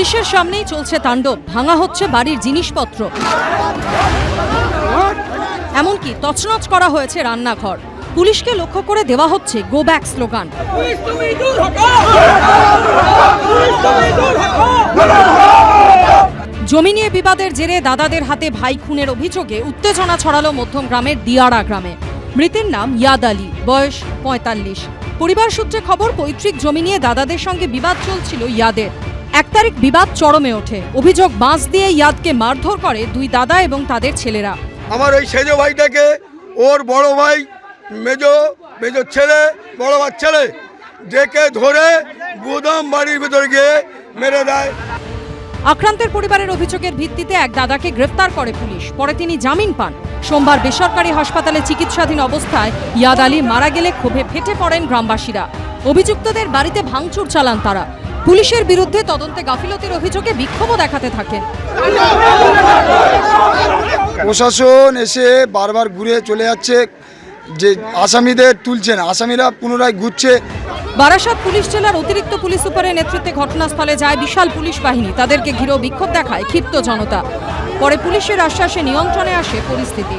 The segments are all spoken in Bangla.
পুলিশের সামনেই চলছে তাণ্ডব, ভাঙা হচ্ছে বাড়ির জিনিসপত্র। এমনকি তছনছ করা হয়েছে রান্নাঘর। পুলিশকে লক্ষ্য করে দেওয়া হচ্ছে গো ব্যাক স্লোগান জমি নিয়ে বিবাদের জেরে দাদাদের হাতে ভাই খুনের অভিযোগে উত্তেজনা ছড়ালো মধ্যমগ্রামের দিয়ারা গ্রামে। মৃতের নাম ইয়াদ আলী, বয়স পঁয়তাল্লিশ। পরিবার সূত্রে খবর, পৈতৃক জমি নিয়ে দাদাদের সঙ্গে বিবাদ চলছিল ইয়াদের। এক তারিখ বিবাদ চরমে ওঠে। অভিযোগ বাঁশ দিয়ে ইয়াদকে মারধর করে দুই দাদা এবং তাদের ছেলেরা। আমার ওই সেজো ভাইটাকে ওর বড় ভাই মেজো মেজো ছেলে বড় ভাই ছেলে ডেকে ধরে গুদাম বাড়ির ভিতরে গিয়ে মেরে দেয়। আক্রান্তের পরিবারের অভিযোগের ভিত্তিতে এক দাদাকে গ্রেফতার করে পুলিশ। পরে তিনি জামিন পান। সোমবার বেসরকারি হাসপাতালে চিকিৎসাধীন অবস্থায় ইয়াদ আলী মারা গেলে ক্ষোভে ফেটে পড়েন গ্রামবাসীরা। অভিযুক্তদের বাড়িতে ভাঙচুর চালান তারা। পুলিশের বিরুদ্ধে তদন্তে গাফিলতির অভিযোগে বিক্ষোভও দেখাতে থাকেন। প্রশাসন এসে বারবার ঘুরে চলে যাচ্ছে যে আসামিদের তুলছে না। আসামিরা পুনরায় ঘুরছে। বারাসাত পুলিশ জেলার অতিরিক্ত পুলিশ সুপারের নেতৃত্বে ঘটনাস্থলে যায় বিশাল পুলিশ বাহিনী। তাদেরকে ঘিরেও বিক্ষোভ দেখায় ক্ষিপ্ত জনতা। পরে পুলিশের আশ্বাসে নিয়ন্ত্রণে আসে পরিস্থিতি।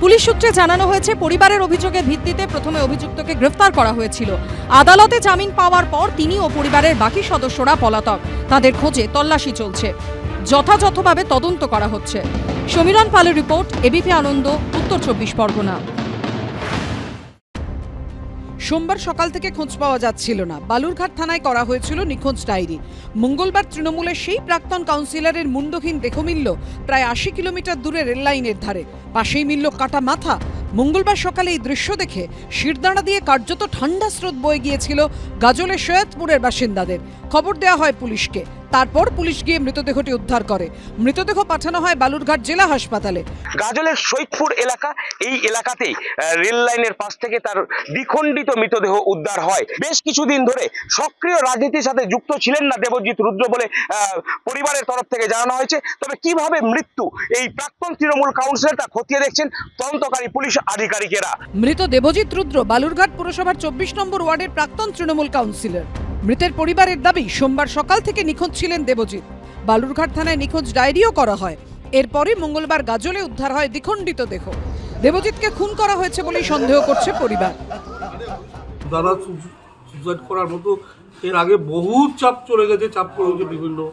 পুলিশ সূত্রে জানানো হয়েছে, পরিবারের অভিযোগের ভিত্তিতে প্রথমে অভিযুক্তকে গ্রেফতার করা হয়েছিল। আদালতে জামিন পাওয়ার পর তিনি ও পরিবারের বাকি সদস্যরা পলাতক। তাদের খোঁজে তল্লাশি চলছে। যথাযথভাবে তদন্ত করা হচ্ছে। সমীরণ পালের রিপোর্ট, এবিপি আনন্দ, উত্তর চব্বিশ পরগনা। সোমবার সকাল থেকে খোঁজ পাওয়া যাচ্ছিল না। বালুরঘাট থানায় করা হয়েছিল নিখোঁজ ডায়েরি। মঙ্গলবার তৃণমূলের সেই প্রাক্তন কাউন্সিলরের মুন্ডহীন দেহ মিলল প্রায় আশি কিলোমিটার দূরে রেললাইনের ধারে। পাশেই মিলল কাটা মাথা। মঙ্গলবার সকালে এই দৃশ্য দেখে শিরদাঁড়া দিয়ে কার্যত ঠান্ডা স্রোত বয়ে গিয়েছিল গাজলের সৈয়দপুরের বাসিন্দাদের। খবর দেওয়া হয় পুলিশকে। তারপর পুলিশ গিয়ে মৃতদেহটি উদ্ধার করে। মৃতদেহ পাঠানো হয় বালুরঘাট জেলা হাসপাতালে। গাজলের সৈয়দপুর এলাকা এই এলাকাতেই রেল লাইনের পাশ থেকে তার দ্বিখণ্ডিত মৃতদেহ উদ্ধার হয়। বেশ কিছুদিন ধরে সক্রিয় রাজনীতির সাথে যুক্ত ছিলেন না দেবজিৎ রুদ্র বলে আহ, পরিবারের তরফ থেকে জানানো হয়েছে। তবে কীভাবে মৃত্যু এই প্রাক্তন তৃণমূল কাউন্সিলর তা খতিয়ে দেখছেন তদন্তকারী পুলিশ আধিকারিকেরা। মৃত দেবজিৎ রুদ্র বালুরঘাট পুরসভার চব্বিশ নম্বর ওয়ার্ডের প্রাক্তন তৃণমূল কাউন্সিলর। মৃতের পরিবারের দাবি সোমবার সকাল থেকে নিখোঁজ ছিলেন দেবজিৎ। বালুরঘাট থানায় নিখোঁজ ডায়েরিও করা হয়। এরপরই মঙ্গলবার গাজলে উদ্ধার হয় দ্বিখণ্ডিত দেহ। দেবজিৎকে খুন করা হয়েছে বলেই সন্দেহ করছে পরিবার। দাদা সুসাইড করার মতো এর আগে বহু চাপ চলে গেছে, চাপ করেছে বিভিন্ন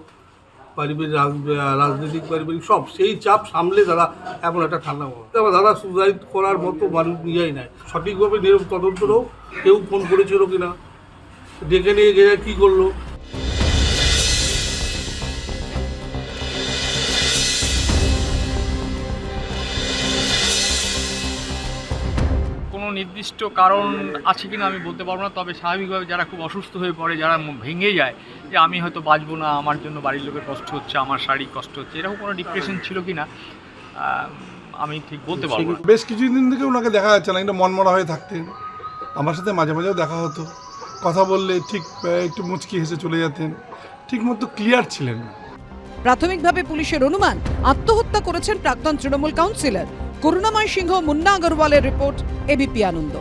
পারিবারিক রাজ- রাজনৈতিক পারিবারিক সব সেই চাপ সামলে দাদা এখন একটা ঠান্ডা তারপর দাদা সুসাইড করার মতো মানুষ নিয়েই নেয় সঠিকভাবে নিরব তদন্তরও কেউ ফোন করেছিল কিনা ডেকে নিয়ে গিয়ে কী করল? কোনো নির্দিষ্ট কারণ আছে কিনা আমি বলতে পারব না তবে স্বাভাবিকভাবে যারা খুব অসুস্থ হয়ে পড়ে যারা ভেঙে যায় যে আমি হয়তো বাঁচবো না আমার জন্য বাড়ির লোকের কষ্ট হচ্ছে আমার শারীরিক কষ্ট হচ্ছে এরকম কোনো ডিপ্রেশন ছিল কি না আমি ঠিক বলতে পারব না। বেশ কিছুদিন থেকে ওনাকে দেখা যাচ্ছে না একটু মনমরা হয়ে থাকতেন। আমার সাথে মাঝে মাঝেও দেখা হতো। কথা বললে ঠিক একটু মুচকি হেসে চলে যেতেন। ঠিক মতো ক্লিয়ার ছিলেন না। প্রাথমিকভাবে পুলিশের অনুমান, আত্মহত্যা করেছেন প্রাক্তন তৃণমূল কাউন্সিলর করুণাময় সিংহ মুন্না আগরওয়ালের রিপোর্ট এবিপি আনন্দ।